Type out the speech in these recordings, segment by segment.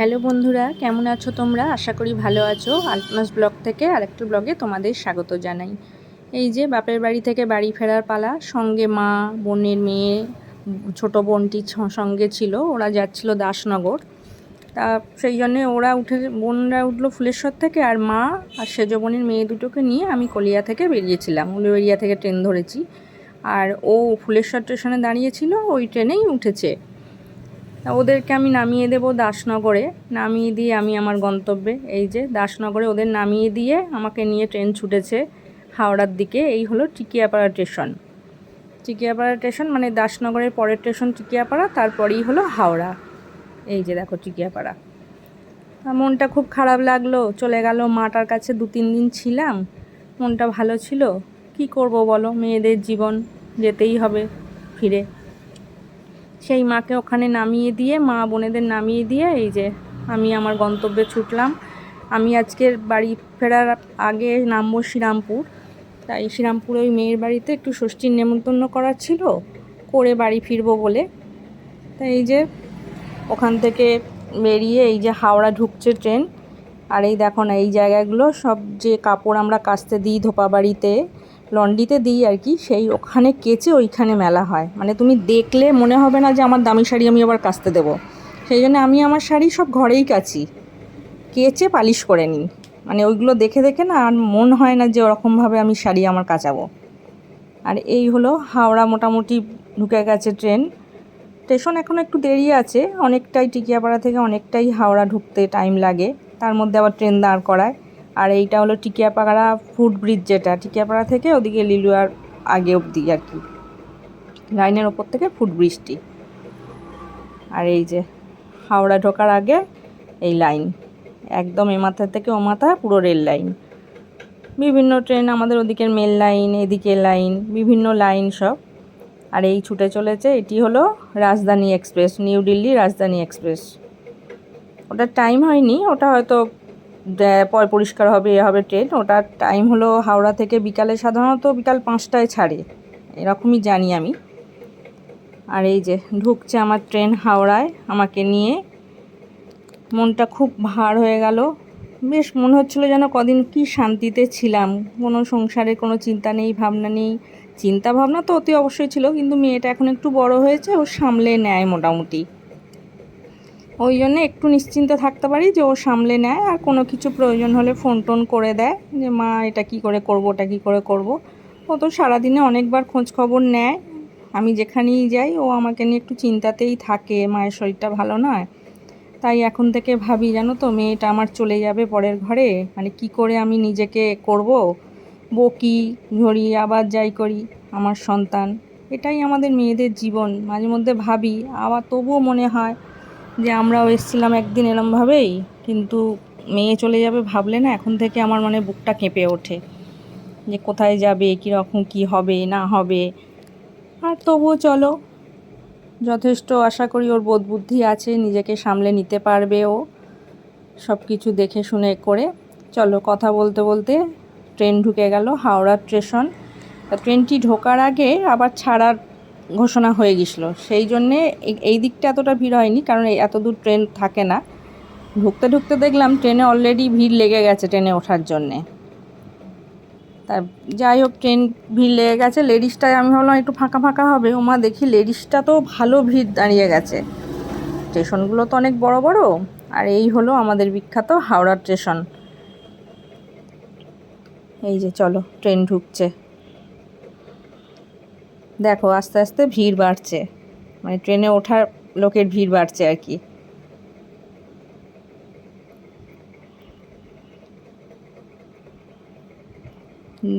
Hello বন্ধুরা, কেমন আছো তোমরা? আশা করি ভালো আছো। আলপনাস ব্লগ থেকে আরেকটা ব্লগে তোমাদের স্বাগত জানাই। এই যে বাপের বাড়ি থেকে বাড়ি ফেরার পালা, সঙ্গে মা, বোনের মেয়ে, ছোট বোনটি সঙ্গে ছিল, ওরা যাচ্ছিল দাসনগর। তা সেই জন্যে ওরা উঠে, বোনরা উঠল ফুলেশ্বর থেকে আর মা আর সেজ বোনের মেয়ে দুটোকে নিয়ে আমি কলিয়া থেকে বেরিয়েছিলাম উলুবেরিয়া থেকে ট্রেন ধরেছি। আর ও ফুলেশ্বর স্টেশনে দাঁড়িয়েছিল ওই ট্রেনেই উঠেছে। ওদেরকে আমি নামিয়ে দেব দাসনগরে। নামিয়ে দিয়ে আমি আমার গন্তব্যে, এই যে দাসনগরে ওদের নামিয়ে দিয়ে আমাকে নিয়ে ট্রেন ছুটেছে হাওড়ার দিকে, এই হলো টিকিয়াপাড়া স্টেশন। টিকিয়াপাড়া স্টেশন মানে দাসনগরের পরের স্টেশন টিকিয়াপাড়া, তারপরেই হলো হাওড়া। এই যে দেখো টিকিয়াপাড়া। মনটা খুব খারাপ লাগল, চলে গেল মাটার কাছে, দু তিন দিন ছিলাম, মনটা ভালো ছিল। কি করব বলো, মেয়েদের জীবন যেতেই হবে ফিরে। সেই মাকে ওখানে নামিয়ে দিয়ে, মা বোনেদের নামিয়ে দিয়ে এই যে আমি আমার গন্তব্যে ছুটলাম। আমি আজকের বাড়ি ফেরার আগে নামবো শ্রীরামপুর। তাই শ্রীরামপুরে ওই মেয়ের বাড়িতে একটু ষষ্ঠীর নেমন্তন্ন করার ছিল, করে বাড়ি ফিরবো বলে। তাই এই যে ওখান থেকে বেরিয়ে এই যে হাওড়া ঢুকছে ট্রেন। আর এই দেখো না, এই জায়গাগুলো সব যে কাপড় আমরা কাচতে দিই ধোপা বাড়িতে লন্ড্রিতে দিই আর কি, সেই ওখানে কেচে ওইখানে মেলা হয়। মানে তুমি দেখলে মনে হবে না যে আমার দামি শাড়ি আমি আবার কাচতে দেবো। সেই জন্য আমি আমার শাড়ি সব ঘরেই কাচি। কেচে পালিশ করে নিই। মানে ওইগুলো দেখে দেখে না আর মন হয় না যে ওরকমভাবে আমি শাড়ি আমার কাচাবো। আর এই হলো হাওড়া মোটামুটি ঢুকে গেছে ট্রেন। স্টেশন এখন একটু দেরি আছে, অনেকটাই টিকিয়াপাড়া থেকে অনেকটাই হাওড়া ঢুকতে টাইম লাগে। তার মধ্যে আবার ট্রেন দাঁড় করায়। আর এইটা হলো টিকিয়াপাড়া ফুট ব্রিজ যেটা। টিকিয়াপাড়া থেকে ওদিকে লিলুয়ার আগে অবধি আর কি। লাইনের ওপর থেকে ফুট ব্রিজটি। আর এই যে হাওড়া ঢোকার আগে এই লাইন। একদম এ মাথা থেকে ও মাথা পুরো রেল লাইন। বিভিন্ন ট্রেন আমাদের ওদিকের মেল লাইন, এদিকে লাইন, বিভিন্ন লাইন সব। আর এই ছুটে চলেছে এটি হলো রাজধানী এক্সপ্রেস, নিউ দিল্লি রাজধানী এক্সপ্রেস। ওটা টাইম হয়নি, ওটা হয়তো পরিষ্কার হবে, এ হবে ট্রেন। ওটার টাইম হলো হাওড়া থেকে বিকালে, সাধারণত বিকাল পাঁচটায় ছাড়ে। এরকমই জানি আমি। আর এই যে, ঢুকছে আমার ট্রেন হাওড়ায়, আমাকে নিয়ে। মনটা খুব ভার হয়ে গেল। বেশ মনে হচ্ছিল যেন কদিন কি শান্তিতে ছিলাম। কোনো সংসারে কোনো চিন্তা নেই, ভাবনা নেই। চিন্তা ভাবনা তো অতি অবশ্যই ছিল, কিন্তু মেয়েটা এখন একটু বড় হয়েছে, ও সামলে নেয় মোটামুটি। ওই জন্য একটু নিশ্চিন্তে থাকতে পারি যে ও সামলে নেয় আর কোনো কিছু প্রয়োজন হলে ফোন টোন করে দেয় যে, মা, এটা কি করে করব, ওটা কি করে করব? ও তো সারাদিনে অনেকবার খোঁজ খবর নেয়। আমি যেখানেই যাই, ও আমাকে নিয়ে একটু চিন্তাতেই থাকে, মায়ের শরীরটা ভালো নয়? তাই এখন থেকে ভাবি, জানো তো, মেয়েটা আমার চলে যাবে পরের ঘরে। মানে কি করে আমি নিজেকে করব? বকি ঝরি আবার যাই করি, আমার সন্তান। এটাই আমাদের মেয়েদের জীবন। মাঝে মধ্যে ভাবি, আবার তবুও মনে হয় যে আমরাও এসেছিলাম একদিন এরমভাবেই, কিন্তু মেয়ে চলে যাবে ভাবলে না, এখন থেকে আমার মানে বুকটা কেঁপে ওঠে। যে কোথায় যাবে, কীরকম কী হবে, না হবে। আর তবুও চলো, যথেষ্ট আশা করি ওর বোধ বুদ্ধি আছে, নিজেকে সামলে নিতে পারবে ও। সব কিছু দেখে শুনে করে চলো কথা বলতে বলতে ট্রেন ঢুকে গেল হাওড়া স্টেশন। ট্রেনটি ঢোকার আগে আবার ছাড়ার ঘোষণা হয়ে গেছিল। সেই জন্যে এই- দিকটা এতটা ভিড় হয়নি, কারণ এত দূর ট্রেন থাকে না। ঢুকতে ঢুকতে দেখলাম ট্রেনে অলরেডি ভিড় লেগে গেছে ট্রেনে ওঠার জন্যে। তার, যাই হোক, ট্রেন ভিড় লেগে গেছে। লেডিসটায় আমি ভাবলাম একটু ফাঁকা ফাঁকা হবে। ওমা দেখি লেডিসটা তো ভালো ভিড় দাঁড়িয়ে গেছে। স্টেশনগুলো তো অনেক বড় বড়। আর এই হলো আমাদের বিখ্যাত হাওড়া স্টেশন। এই যে, চলো, ট্রেন ঢুকছে। দেখো, আস্তে আস্তে ভিড় বাড়ছে। মানে ট্রেনে ওঠার লোকের ভিড় বাড়ছে আর কি।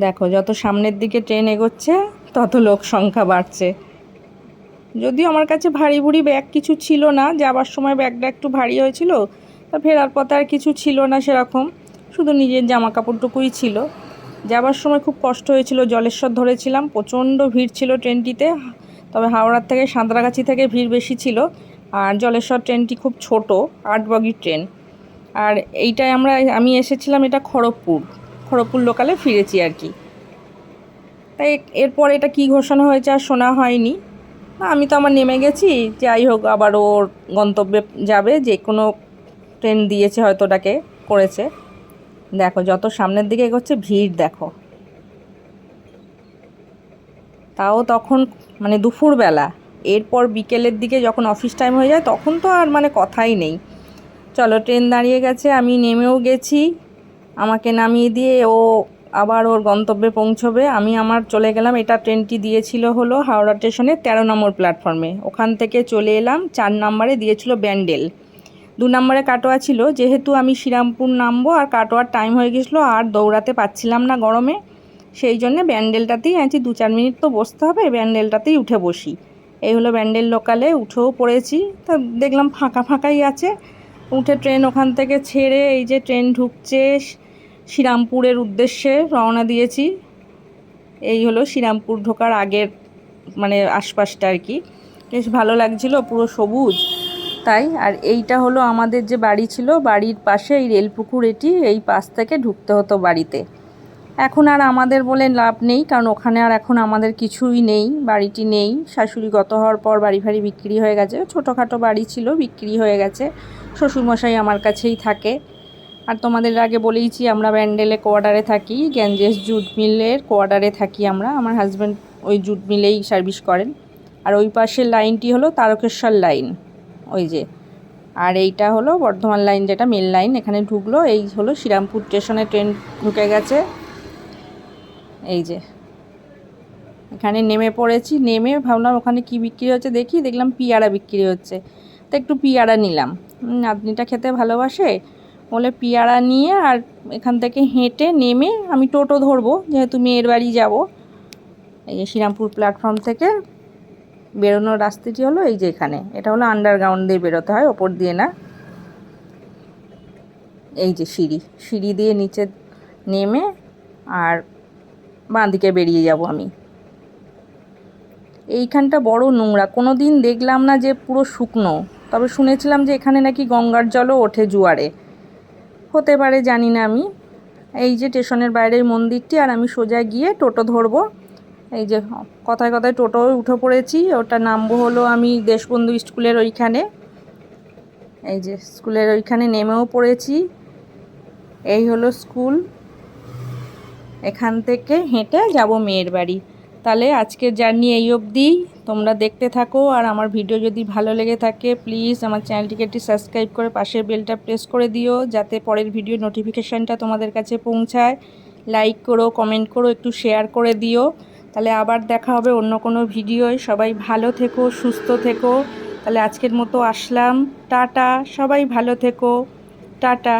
দেখো, যত সামনের দিকে ট্রেন এগোচ্ছে, তত লোক সংখ্যা বাড়ছে। যদিও আমার কাছে ভারী ভুরি ব্যাগ কিছু ছিল না, যাবার সময় ব্যাগটা একটু ভারী হয়েছিল, তা ফেরার পথে আর কিছু ছিল না সেরকম। শুধু নিজের জামা কাপড়টুকুই ছিল। যাবার সময় খুব কষ্ট হয়েছিল জলেশ্বর ধরেছিলাম, প্রচণ্ড ভিড় ছিল ট্রেনটিতে, তবে হাওড়ার থেকে সাঁতরাগাছি থেকে ভিড় বেশি ছিল, আর জলেশ্বর ট্রেনটি খুব ছোট, আট বগির ট্রেন। আর এইটাই আমরা, আমি এসেছিলাম এটা খড়গপুর খড়গপুর লোকালে ফিরেছি আর কি। তাই এরপর এটা কি ঘোষণা হয়েছে আর শোনা হয়নি। আমি তো আমার নেমে গেছি, যাই হোক আবার ওর গন্তব্যে যাবে, যে কোনো ট্রেন দিয়েছে হয়তো ওটাকে, করেছে। দেখো, যত সামনের দিকে এগোচ্ছে, ভিড় দেখো। তাও তখন মানে দুপুরবেলা। এরপর বিকেলের দিকে যখন অফিস টাইম হয়ে যায়, তখন তো আর মানে কথাই নেই। চলো ট্রেন দাঁড়িয়ে গেছে, আমি নেমেও গেছি। আমাকে নামিয়ে দিয়ে ও আবার ওর গন্তব্যে পৌঁছবে। আমি আমার চলে গেলাম, এটা ট্রেনটি দিয়েছিল হলো হাওড়া স্টেশনে তেরো নম্বর প্ল্যাটফর্মে ওখান থেকে চলে এলাম, চার নম্বরে দিয়েছিল ব্যান্ডেল। দু নম্বরে কাটোয়া ছিল, যেহেতু আমি শ্রীরামপুর নামবো আর কাটোয়ার টাইম হয়ে গেছিল আর দৌড়াতে পারছিলাম না গরমে, সেই জন্যে ব্যান্ডেলটাতেই আছি, দু চার মিনিট তো বসতে হবে, ব্যান্ডেলটাতেই উঠে বসি। এই হলো ব্যান্ডেল লোকালে উঠেও পড়েছি, তা দেখলাম ফাঁকা ফাঁকাই আছে, উঠে ট্রেন ওখান থেকে ছেড়ে এই যে ট্রেন ঢুকছে, শ্রীরামপুরের উদ্দেশ্যে রওনা দিয়েছি। এই হলো শ্রীরামপুর ঢোকার আগের মানে আশপাশটা আর কি। বেশ ভালো লাগছিল, পুরো সবুজ। তাই, আর এইটা হলো আমাদের যে বাড়ি ছিল, বাড়ির পাশে এই রেলপুকুর এটি, এই পাশ থেকে ঢুকতে হতো বাড়িতে। এখন আর আমাদের বলে লাভ নেই, কারণ ওখানে আর এখন আমাদের কিছুই নেই, বাড়িটি নেই। শাশুড়ি গত হওয়ার পর বাড়ি ফাড়ি বিক্রি হয়ে গেছে। ছোটোখাটো বাড়ি ছিল, বিক্রি হয়ে গেছে। শ্বশুরমশাই আমার কাছেই থাকে। আর তোমাদের আগে বলেইছি, আমরা ব্যান্ডেলে কোয়ার্টারে থাকি, গ্যাঞ্জেস জুট মিলের কোয়ার্টারে থাকি আমরা। আমার হাজব্যান্ড ওই জুট মিলেই সার্ভিস করেন। আর ওই পাশের লাইনটি হলো তারকেশ্বর লাইন। ওই যে। আর এইটা হলো বর্ধমান লাইন, যেটা মেন লাইন, এখানে ঢুকলো। এই হলো শ্রীরামপুর স্টেশনে ট্রেন ঢুকে গেছে। এই যে। এখানে নেমে পড়েছি। নেমে ভাবলাম ওখানে কি বিক্রি হচ্ছে দেখি, দেখলাম পিয়ারা বিক্রি হচ্ছে। তো একটু পিয়ারা নিলাম। নাতনিটা খেতে ভালোবাসে। বলে পিয়ারা নিয়ে আর এখান থেকে হেঁটে নেমে আমি টোটো ধরবো, যেহেতু মেয়ের বাড়ি যাব। এই যে শ্রীরামপুর প্ল্যাটফর্ম থেকে। বেরোনোর রাস্তাটি হলো এই যে এখানে। এটা হলো আন্ডারগ্রাউন্ড দিয়ে বেরোতে হয়, ওপর দিয়ে না। এই যে সিঁড়ি। সিঁড়ি দিয়ে নিচে নেমে আর বাঁ দিকে বেরিয়ে যাব আমি। এইখানটা বড় নোংরা। কোনো দিন দেখলাম না যে পুরো শুকনো। তবে শুনেছিলাম যে এখানে নাকি গঙ্গার জলও ওঠে জোয়ারে। হতে পারে, জানি না আমি। এই যে স্টেশনের বাইরের মন্দিরটি, আর আমি সোজা গিয়ে টোটো ধরবো। এই যে কথায় কথায় টোটো উঠে পড়েছি ওটা নামবো হলো আমি দেশবন্ধু স্কুলের ওইখানে। এই যে স্কুলের ওইখানে নেমেও পড়েছি। এই হলো স্কুল। এখান থেকে হেঁটে যাব মেয়ের বাড়ি। তাহলে আজকের জার্নি এই অবধি। তোমরা দেখতে থাকো আর আমার ভিডিও যদি ভালো লেগে থাকে প্লিজ আমার চ্যানেলটিকে একটি সাবস্ক্রাইব করে পাশের বেলটা প্রেস করে দিও, যাতে পরের ভিডিও নোটিফিকেশানটা তোমাদের কাছে পৌঁছায়। লাইক করো কমেন্ট করো, একটু শেয়ার করে দিও। তাহলে আবার দেখা হবে অন্য কোনো ভিডিওয়। সবাই ভালো থেকো, সুস্থ থেকো। তাহলে আজকের মতো আসলাম। টাটা, সবাই ভালো থেকো। টাটা।